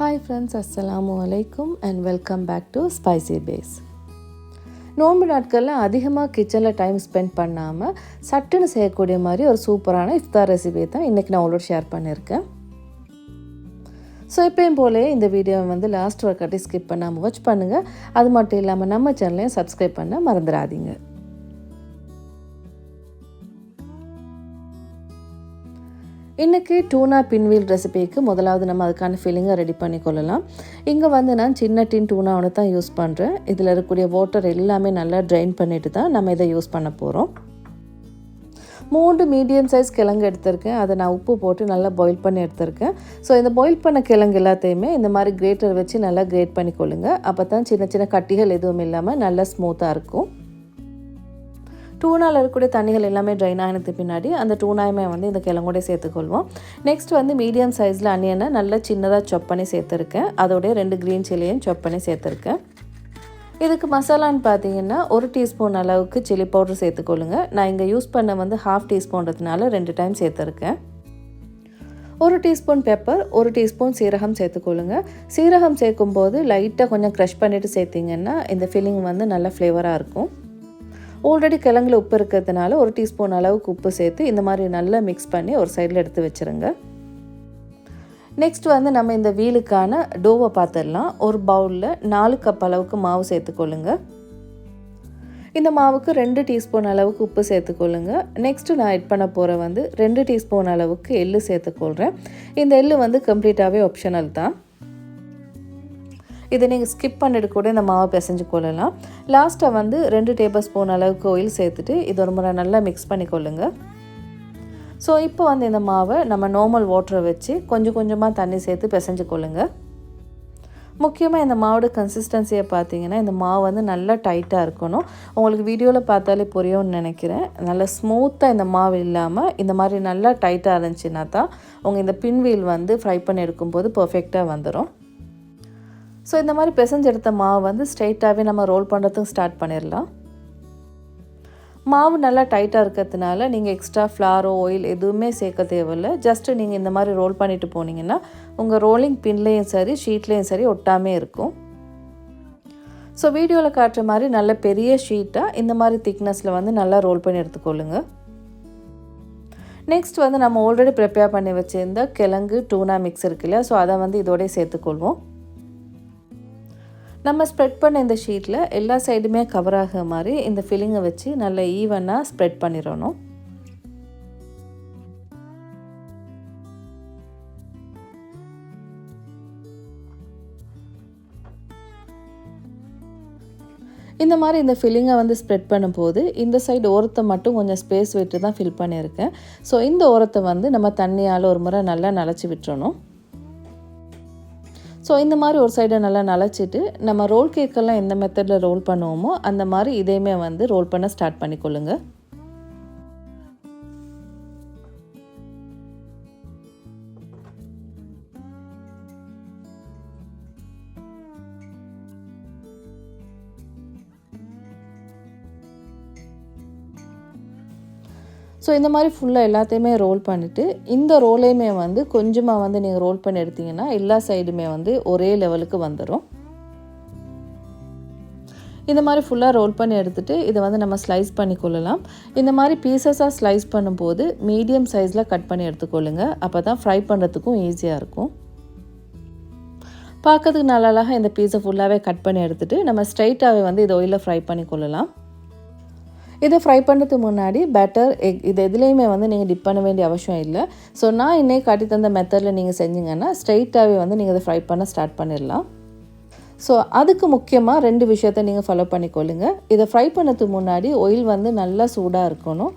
Hi friends அஸ்ஸலாமு அலைக்கும் and welcome back to spicy face நோன்பு நாட்களில் அதிகமாக கிச்சனில் டைம் ஸ்பெண்ட் பண்ணாமல் சட்டுன்னு செய்யக்கூடிய மாதிரி ஒரு சூப்பரான இஃப்தார் ரெசிபி தான் இன்றைக்கி நான் உங்களோட ஷேர் பண்ணியிருக்கேன். ஸோ எப்பயும் போலே இந்த வீடியோவை வந்து லாஸ்ட் ஒர்க்காட்டி ஸ்கிப் பண்ணாமல் வாட்ச் பண்ணுங்கள் அது மட்டும் இல்லாமல் நம்ம சேனலையும் சப்ஸ்கிரைப் பண்ண மறந்துடாதீங்க. இன்றைக்கி டூனா பின்வீல் ரெசிபிக்கு முதலாவது நம்ம அதுக்கான ஃபில்லிங்கை ரெடி பண்ணி கொள்ளலாம். இங்கே வந்து நான் சின்ன டின் டூனா ஒன்று தான் யூஸ் பண்ணுறேன் இதில் இருக்கக்கூடிய வாட்டர் எல்லாமே நல்லா ட்ரைன் பண்ணிட்டு தான் நம்ம இதை யூஸ் பண்ண போகிறோம் மூன்று மீடியம் சைஸ் கிழங்கு எடுத்திருக்கேன். அதை நான் உப்பு போட்டு நல்லா பாயில் பண்ணி எடுத்திருக்கேன். ஸோ இந்த பாயில் பண்ண கிழங்கு எல்லாத்தையுமே இந்த மாதிரி கிரேட்டர் வச்சு நல்லா கிரேட் பண்ணி கொள்ளுங்கள் அப்போ தான் சின்ன சின்ன கட்டிகள் எதுவும் இல்லாமல் நல்லா ஸ்மூத்தாக இருக்கும். டூனாவில் இருக்கக்கூடிய தண்ணிகள் எல்லாமே ட்ரைன் ஆகினதுக்கு பின்னாடி அந்த டூனாயுமே வந்து இந்த கிழங்கோடய சேர்த்துக்கொள்வோம். நெக்ஸ்ட் வந்து மீடியம் சைஸில் அனியனை நல்லா சின்னதாக சொப் பண்ணி சேர்த்துருக்கேன். அதோடைய ரெண்டு க்ரீன் சில்லியும் சொப் பண்ணி சேர்த்துருக்கேன். இதுக்கு மசாலான்னு பார்த்தீங்கன்னா ஒரு டீஸ்பூன் அளவுக்கு சில்லி பவுடர் சேர்த்துக்கொள்ளுங்க. நான் இங்கே யூஸ் பண்ண வந்து ஹாஃப் டீஸ்பூன்றதுனால ரெண்டு டைம் சேர்த்துருக்கேன். ஒரு டீஸ்பூன் பெப்பர் ஒரு டீஸ்பூன் சீரகம் சேர்த்துக்கொள்ளுங்க. சீரகம் சேர்க்கும்போது லைட்டாக கொஞ்சம் க்ரஷ் பண்ணிவிட்டு சேர்த்திங்கன்னா இந்த ஃபில்லிங் வந்து நல்ல ஃப்ளேவராக இருக்கும். ஆல்ரெடி கிழங்குல உப்பு இருக்கிறதுனால ஒரு டீஸ்பூன் அளவுக்கு உப்பு சேர்த்து இந்த மாதிரி நல்லா மிக்ஸ் பண்ணி ஒரு சைடில் எடுத்து வச்சுருங்க. நெக்ஸ்ட் வந்து நம்ம இந்த வீலுக்கான டோவை பார்த்துடலாம் ஒரு பவுலில் நாலு கப் அளவுக்கு மாவு சேர்த்துக்கொள்ளுங்க. இந்த மாவுக்கு ரெண்டு டீஸ்பூன் அளவுக்கு உப்பு சேர்த்துக்கொள்ளுங்க. நெக்ஸ்ட்டு நான் எட் பண்ண போகிற வந்து ரெண்டு டீஸ்பூன் அளவுக்கு எள்ளு சேர்த்துக்கொள்கிறேன் இந்த எள்ளு வந்து கம்ப்ளீட்டாகவே ஆப்ஷனல் தான். இதை நீங்கள் ஸ்கிப் பண்ணிட்டு கூட இந்த மாவை பிசைஞ்சு கொள்ளலாம். லாஸ்ட்டாக வந்து ரெண்டு டேபிள் ஸ்பூன் அளவுக்கு ஆயில் சேர்த்துட்டு இது ஒரு முறை நல்லா மிக்ஸ் பண்ணி கொள்ளுங்கள் ஸோ இப்போ வந்து இந்த மாவை நம்ம நார்மல் வாட்டரை வச்சு கொஞ்சம் கொஞ்சமாக தண்ணி சேர்த்து பிசைஞ்சு கொள்ளுங்கள் முக்கியமாக இந்த மாவோட கன்சிஸ்டன்சியை பார்த்தீங்கன்னா இந்த மாவு வந்து நல்லா டைட்டாக இருக்கணும். உங்களுக்கு வீடியோவில் பார்த்தாலே புரியும்னு நினைக்கிறேன். நல்லா ஸ்மூத்தாக இந்த மாவு இல்லாமல் இந்த மாதிரி நல்லா டைட்டாக இருந்துச்சுன்னா தான் உங்கள் இந்த பின்வீல் வந்து ஃப்ரை பண்ணி எடுக்கும்போது பர்ஃபெக்டாக வந்துடும் ஸோ இந்த மாதிரி பிசைஞ்செடுத்த மாவு வந்து ஸ்ட்ரைட்டாகவே நம்ம ரோல் பண்ணுறதுக்கு ஸ்டார்ட் பண்ணிடலாம் மாவு நல்லா டைட்டாக இருக்கிறதுனால நீங்கள் எக்ஸ்ட்ரா ஃப்ளாரோ ஆயில் எதுவுமே சேர்க்க தேவையில்லை. ஜஸ்ட்டு நீங்கள் இந்த மாதிரி ரோல் பண்ணிட்டு போனீங்கன்னா உங்கள் ரோலிங் பின்லேயும் சரி ஷீட்லேயும் சரி ஒட்டாமே இருக்கும். ஸோ வீடியோவில் காட்டுற மாதிரி நல்ல பெரிய ஷீட்டாக இந்த மாதிரி திக்னஸில் வந்து நல்லா ரோல் பண்ணி எடுத்துக்கொள்ளுங்க. நெக்ஸ்ட் வந்து நம்ம ஆல்ரெடி ப்ரிப்பேர் பண்ணி வச்சுருந்த கிழங்கு டூனா மிக்ஸ் இருக்கு இல்லையா? ஸோ அதை வந்து இதோடய சேர்த்துக்கொள்வோம். நம்ம ஸ்ப்ரெட் பண்ண இந்த ஷீட்டில் எல்லா சைடுமே கவர் ஆகிற மாதிரி இந்த ஃபில்லிங்கை வச்சு நல்லா ஈவனாக ஸ்ப்ரெட் பண்ணிடணும். இந்த மாதிரி இந்த ஃபில்லிங்கை வந்து ஸ்ப்ரெட் பண்ணும்போது இந்த சைடு ஓரத்தை மட்டும் கொஞ்சம் ஸ்பேஸ் விட்டு தான் ஃபில் பண்ணியிருக்கேன். ஸோ இந்த ஓரத்தை வந்து நம்ம தண்ணியால் ஒரு முறை நல்லா நனைச்சி விட்டுறணும். ஸோ இந்த மாதிரி ஒரு சைடை நல்லா நனைச்சிட்டு நம்ம ரோல் கேக்கெல்லாம் எந்த மெத்தடில் ரோல் பண்ணுவோமோ அந்த மாதிரி இதையுமே வந்து ரோல் பண்ண ஸ்டார்ட் பண்ணிக்கொள்ளுங்கள் ஸோ இந்த மாதிரி ஃபுல்லாக எல்லாத்தையுமே ரோல் பண்ணிவிட்டு இந்த ரோலையுமே வந்து கொஞ்சமாக வந்து நீங்கள் ரோல் பண்ணி எடுத்திங்கன்னா எல்லா சைடுமே வந்து ஒரே லெவலுக்கு வந்துடும் இந்த மாதிரி ஃபுல்லாக ரோல் பண்ணி எடுத்துகிட்டு இதை வந்து நம்ம ஸ்லைஸ் பண்ணி கொள்ளலாம். இந்த மாதிரி பீசஸாக ஸ்லைஸ் பண்ணும்போது மீடியம் சைஸில் கட் பண்ணி எடுத்துக்கொள்ளுங்க. அப்போ தான் ஃப்ரை பண்ணுறதுக்கும் ஈஸியாக இருக்கும். பார்க்கறதுக்கு நல்லா அழகாக இந்த பீஸை ஃபுல்லாகவே கட் பண்ணி எடுத்துகிட்டு நம்ம ஸ்ட்ரைட்டாகவே வந்து இதை ஒயிலில் ஃப்ரை பண்ணி கொள்ளலாம். இதை ஃப்ரை பண்ணுறதுக்கு முன்னாடி பெட்டர் எக் இது எதுலேயுமே வந்து நீங்கள் டிப் பண்ண வேண்டிய அவசியம் இல்லை. ஸோ நான் இன்னைக்கு காட்டி தந்த மெத்தடில் நீங்கள் செஞ்சீங்கன்னா ஸ்ட்ரைட்டாகவே வந்து நீங்கள் இதை ஃப்ரை பண்ண ஸ்டார்ட் பண்ணிடலாம். ஸோ அதுக்கு முக்கியமாக ரெண்டு விஷயத்த நீங்கள் ஃபாலோ பண்ணிக்கொள்ளுங்க. இதை ஃப்ரை பண்ணதுக்கு முன்னாடி ஒயில் வந்து நல்லா சூடாக இருக்கணும்.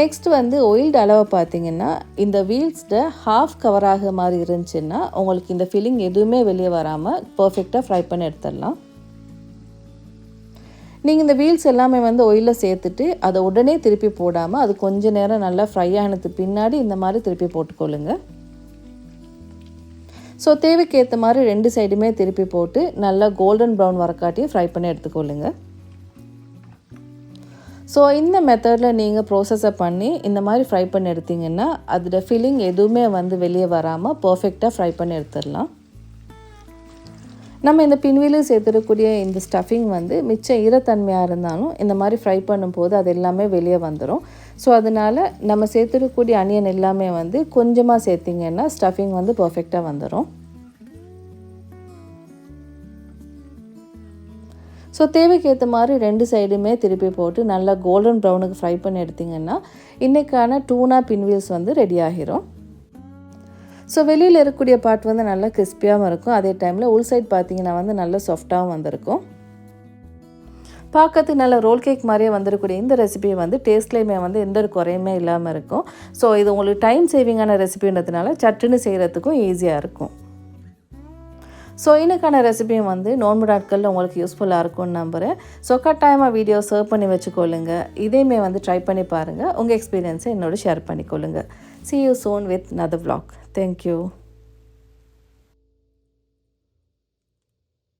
நெக்ஸ்ட் வந்து ஒயில்டு அளவை பார்த்தீங்கன்னா இந்த வீல்ஸில் ஹாஃப் கவர் ஆகிற மாதிரி இருந்துச்சுன்னா உங்களுக்கு இந்த ஃபில்லிங் எதுவுமே வெளியே வராமல் பர்ஃபெக்டாக ஃப்ரை பண்ணி எடுத்துடலாம். நீங்கள் இந்த வீல்ஸ் எல்லாமே வந்து ஒயிலில் சேர்த்துட்டு அதை உடனே திருப்பி போடாமல் அது கொஞ்ச நேரம் நல்லா ஃப்ரை ஆனதுக்கு பின்னாடி இந்த மாதிரி திருப்பி போட்டுக்கொள்ளுங்க. ஸோ தேவைக்கேற்ற மாதிரி ரெண்டு சைடுமே திருப்பி போட்டு நல்லா கோல்டன் ப்ரௌன் வரக்காட்டியும் ஃப்ரை பண்ணி எடுத்துக்கொள்ளுங்க. ஸோ இந்த மெத்தடில் நீங்கள் ப்ரோசஸை பண்ணி இந்த மாதிரி ஃப்ரை பண்ணி எடுத்திங்கன்னா அதோட ஃபில்லிங் எதுவுமே வந்து வெளியே வராமல் பர்ஃபெக்டாக ஃப்ரை பண்ணி எடுத்துடலாம். நம்ம இந்த பின்வீலும் சேர்த்துடக்கூடிய இந்த ஸ்டஃபிங் வந்து மிச்சம் ஈரத்தன்மையாக இருந்தாலும் இந்த மாதிரி ஃப்ரை பண்ணும்போது அது எல்லாமே வெளியே வந்துடும் ஸோ அதனால் நம்ம சேர்த்துடக்கூடிய அனியன் எல்லாமே வந்து கொஞ்சமாக சேர்த்திங்கன்னா ஸ்டஃபிங் வந்து பர்ஃபெக்டாக வந்துடும் ஸோ தேவைக்கு ஏற்ற மாதிரி ரெண்டு சைடுமே திருப்பி போட்டு நல்லா கோல்டன் ப்ரௌனுக்கு ஃப்ரை பண்ணி எடுத்திங்கன்னா இன்றைக்கான டூனா பின்வீல்ஸ் வந்து ரெடி ஆகிரும். ஸோ வெளியில் இருக்கக்கூடிய பார்ட் வந்து நல்லா கிறிஸ்பியாகவும் இருக்கும். அதே டைமில் உள் சைட் பார்த்தீங்கன்னா வந்து நல்ல சாஃப்டாகவும் வந்திருக்கும். பார்க்கறதுக்கு நல்ல ரோல் கேக் மாதிரியே வந்திருக்கூடிய இந்த ரெசிபி வந்து டேஸ்ட்லேயுமே வந்து எந்த ஒரு குறையுமே இல்லாமல் இருக்கும். ஸோ இது உங்களுக்கு டைம் சேவிங்கான ரெசிபின்றதுனால சட்டுன்னு செய்கிறதுக்கும் ஈஸியாக இருக்கும். ஸோ இன்னைக்கான ரெசிபியும் வந்து நோன்பு நாட்களில் உங்களுக்கு யூஸ்ஃபுல்லாக இருக்கும்னு நம்புகிறேன் ஸோ கட்டாயமாக வீடியோ சர்வ் பண்ணி வச்சுக்கொள்ளுங்க. இதையுமே வந்து ட்ரை பண்ணி பாருங்கள் உங்கள் எக்ஸ்பீரியன்ஸை என்னோட ஷேர் பண்ணிக்கொள்ளுங்க. சி யூ சோன் வித் நத Thank you.